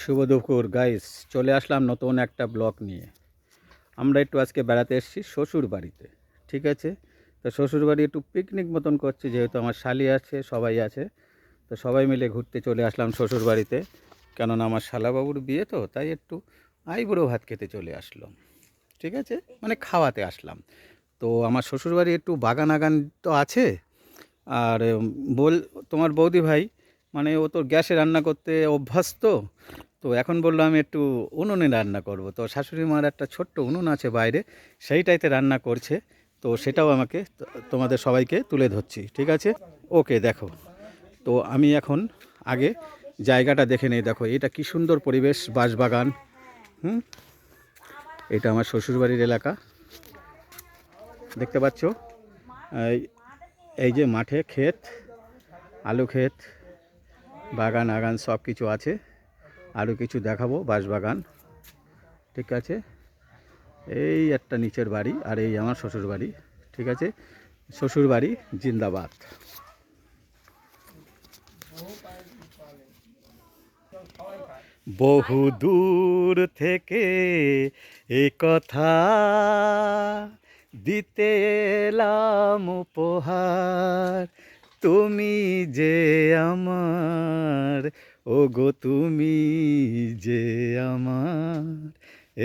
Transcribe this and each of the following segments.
শুভ দুপুর গাইস চলে আসলাম নতুন একটা ব্লক নিয়ে। আমরা একটু আজকে বেড়াতে এসেছি শ্বশুর বাড়িতে ঠিক আছে? তো শ্বশুর বাড়ি একটু পিকনিক মতন করছি, যেহেতু আমার শালি আছে, সবাই আছে। তো সবাই মিলে ঘুরতে চলে আসলাম শ্বশুর বাড়িতে কেননা আমার শালাবাবুর বিয়ে তো, তাই একটু আইবুড়ো ভাত খেতে চলে আসলাম, ঠিক আছে? মানে খাওয়াতে আসলাম। তো আমার শ্বশুর বাড়ি একটু বাগান আগান তো আছে। আর বল, তোমার বৌদি ভাই মানে ও তো গ্যাসে রান্না করতে অভ্যাস তো এখন বলল, আমি একটু উনুনে রান্না করব। তো শাশুড়ি মার একটা ছোট্ট উনুন আছে বাইরে, সেইটাইতে রান্না করছে। তো সেটাও আমাকে তোমাদের সবাইকে তুলে ধরছি, ঠিক আছে? ওকে, দেখো। তো আমি এখন আগে জায়গাটা দেখে নেই, দেখো, এটা কি সুন্দর পরিবেশ, বাঁশবাগান, হুম? এটা আমার শ্বশুরবাড়ির এলাকা। দেখতে পাচ্ছ? এই যে মাঠে ক্ষেত, আলু ক্ষেত, বাগান, আগান সব কিছু আছে। আরও কিছু দেখাবো, বাঁশবাগান। ঠিক আছে? এই একটা নিচের বাড়ি আর এই আমার শ্বশুর বাড়ি। ঠিক আছে? শ্বশুর বাড়ি জিন্দাবাদ। বহু দূর থেকে এ কথা দিতে এলাম উপহার। তুমি যে আমার ও গো তুমি যে আমার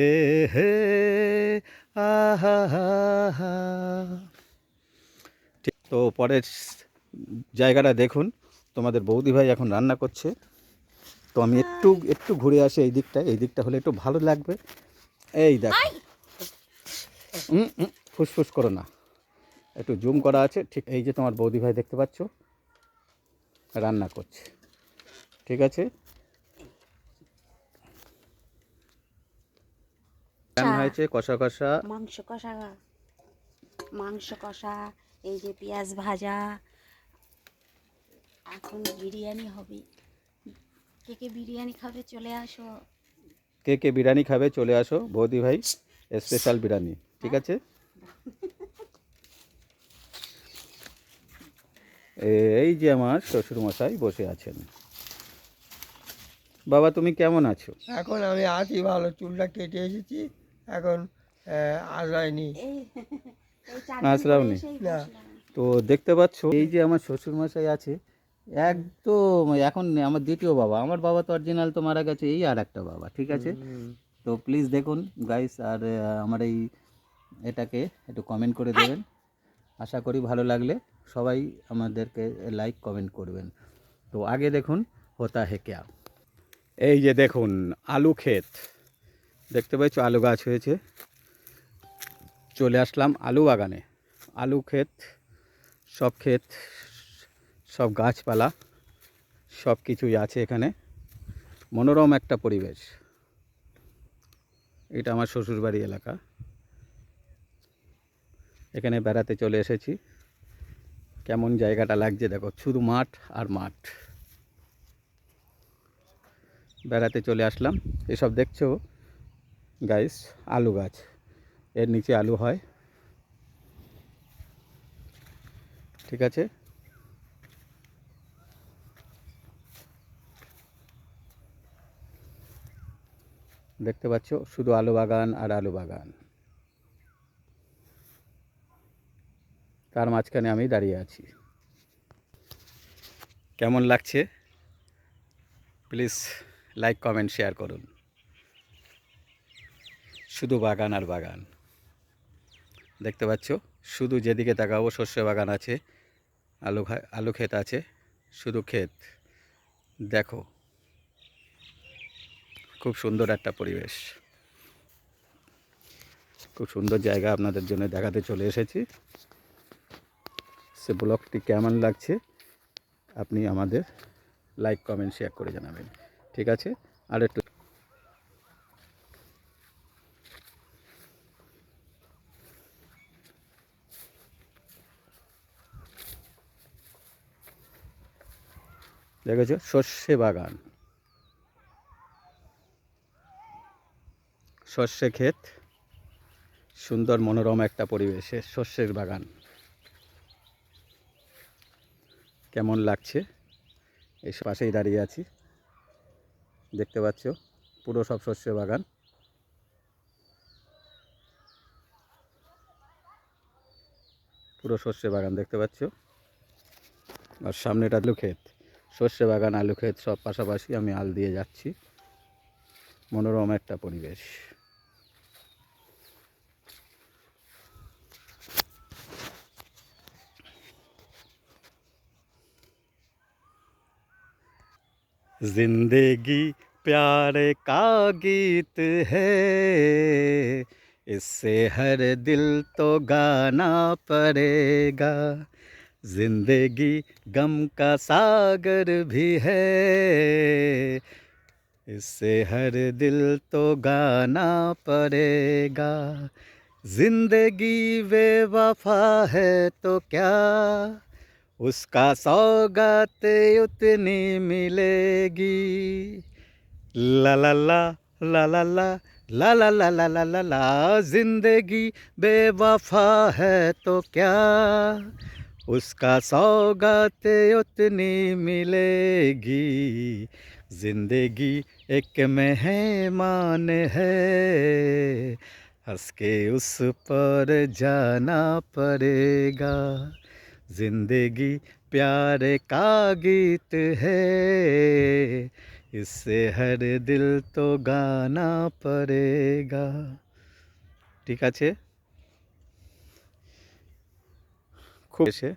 এ হে আহা হা হা। ঠিক তো পরের জায়গাটা দেখুন তোমাদের বৌদি ভাই এখন রান্না করছে। তো আমি একটু একটু ঘুরে আসি এই দিকটা এই দিকটা হলে একটু ভালো লাগবে। এই দেখো। ফুসফুস করো না। একটু জুম করা আছে ঠিক এই যে তোমার বৌদি ভাই দেখতে পাচ্ছ রান্না করছে। ঠিক আছে? রান্না হয়েছে কষা কষা। মাংস কষা। মাংস কষা এই যে পেঁয়াজ ভাজা এখন বিরিয়ানি হবে। কে কে বিরিয়ানি খাবে চলে আসো। কে কে বিরিয়ানি খাবে চলে আসো বৌদি ভাই স্পেশাল বিরিয়ানি ঠিক আছে? এই যে আমার শ্বশুর মশাই বসে আছেন। বাবা তুমি কেমন আছো? এখন আমি আছি ভালো চুলটা কেটে এসেছি এখন আসাইনি এই এই চার আসলাম দিন নি। না। তো দেখতে পাচ্ছ এই যে আমার শ্বশুর মশাই আছে একদম এখন আমার দ্বিতীয় বাবা আমার বাবা তো অরিজিনাল তো মারা গেছে এই আর একটা বাবা ঠিক আছে? তো প্লিজ দেখুন গাইস আর আমার এই এটাকে একটু কমেন্ট করে দেবেন। আশা করি ভালো লাগলে সবাই আমাদেরকে লাইক কমেন্ট করবেন। তো আগে দেখুন হোতা হে ক্যা? এই যে দেখুন, আলু ক্ষেত। দেখতে পাচ্ছ, আলু গাছ হয়েছে। চলে আসলাম আলু বাগানে। আলু ক্ষেত, সব ক্ষেত, সব গাছপালা, সব কিছুই আছে এখানে। মনোরম একটা পরিবেশ। এটা আমার শ্বশুরবাড়ি এলাকা। এখানে বেড়াতে চলে এসেছি। কেমন জায়গাটা লাগছে দেখো, শুধু মাঠ আর মাঠ। বেড়াতে চলে আসলাম। এসব দেখছ? গাইস আলু গাছ। এর নিচে আলু হয়। ঠিক আছে? দেখতে পাচ্ছ, শুধু আলু বাগান আর আলু বাগান। তার মাঝখানে আমি দাঁড়িয়ে আছি। কেমন লাগছে? প্লিজ লাইক কমেন্ট শেয়ার করুন। শুধু বাগান আর বাগান। দেখতে পাচ্ছ? শুধু যেদিকে তাকাবো, শস্য বাগান আছে, আলু আলু ক্ষেত আছে, শুধু ক্ষেত। দেখো, খুব সুন্দর একটা পরিবেশ। খুব সুন্দর জায়গা আপনাদের জন্য দেখাতে চলে এসেছি। সে ব্লগটি কেমন লাগছে, আপনি আমাদের লাইক কমেন্ট শেয়ার করে জানাবেন। ঠিক আছে? আর একটু দেখেছ? সর্ষে বাগান। সর্ষে ক্ষেত। সুন্দর মনোরম একটা পরিবেশে সর্ষের বাগান। কেমন লাগছে? এই পাশেই দাঁড়িয়ে আছি। দেখতে পাচ্ছ পুরো সব শস্য বাগান পুরো শস্য বাগান দেখতে পাচ্ছ আর সামনেটা আলু ক্ষেত শস্য বাগান আলু ক্ষেত সব পাশাপাশি আমি আল দিয়ে যাচ্ছি মনোরম একটা পরিবেশ जिंदगी प्यार का गीत है। इससे हर दिल तो गाना पड़ेगा। ज़िंदगी गम का सागर भी है। इससे हर दिल तो गाना पड़ेगा। ज़िंदगी बेवफा है तो क्या उसका सौगात उतनी मिलेगी? ला ला ला ला ला ला ला ला ला ला ज़िंदगी बेवफा है तो क्या? उसका सौगात उतनी मिलेगी। ज़िंदगी एक मेहमान है हंस के उस पर जाना पड़ेगा। ज़िंदगी प्यार का गीत है इससे हर दिल तो गाना पड़ेगा ঠিক আছে খুব এসে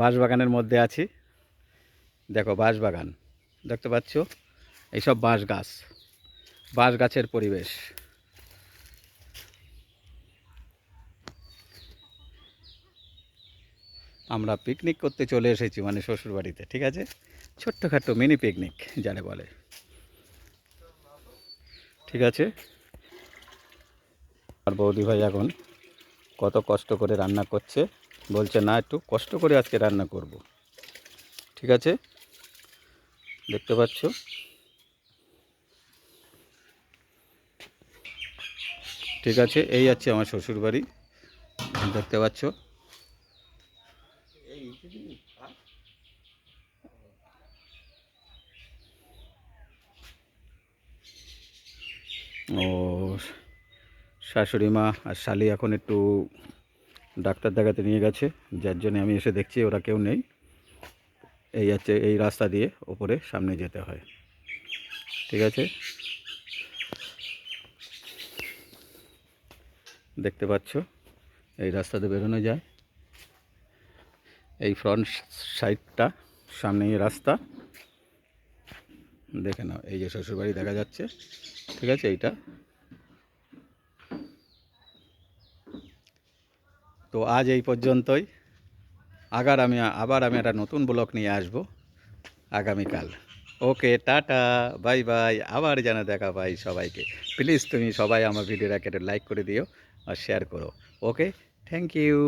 বাঁশবাগানের মধ্যে আছি। দেখো বাঁশবাগান, দেখতে পাচ্ছ? এইসব বাঁশ গাছ বাঁশ গাছের পরিবেশ। আমরা পিকনিক করতে চলে এসেছি মানে শ্বশুরবাড়িতে, ঠিক আছে? ছোট্টখাট্ট মিনি পিকনিক যারে বলে। ঠিক আছে? আর বৌদি ভাই এখন কত কষ্ট করে রান্না করছে। বলছে, না, একটু কষ্ট করে আজকে রান্না করব। ঠিক আছে? দেখতে পাচ্ছ? ঠিক আছে, এই আছে আমার শ্বশুর বাড়ি দেখতে পাচ্ছ? ও শাশুড়ি মা আর শালি এখন একটু ডাক্তার দেখাতে নিয়ে গেছে, যার জন্য আমি এসে দেখছি ওরা কেউ নেই। এই হচ্ছে, এই রাস্তা দিয়ে ওপরে সামনে যেতে হয়। ঠিক আছে? দেখতে পাচ্ছ? এই রাস্তাতে বেরোনো যায়। এই ফ্রন্ট সাইডটা সামনে এই রাস্তা। দেখে নাও, এই যে শ্বশুরবাড়ি দেখা যাচ্ছে। ঠিক আছে? এইটা তো আজ এই পর্যন্তই। আগার আমি, আবার আমি একটা নতুন ব্লক নিয়ে আসব আগামীকাল। ওকে, টাটা, বাই বাই, আবার যেন দেখা পাই সবাইকে। প্লিজ তুমি সবাই আমার ভিডিওটাকে লাইক করে দিও আর শেয়ার করো। Okay, thank you.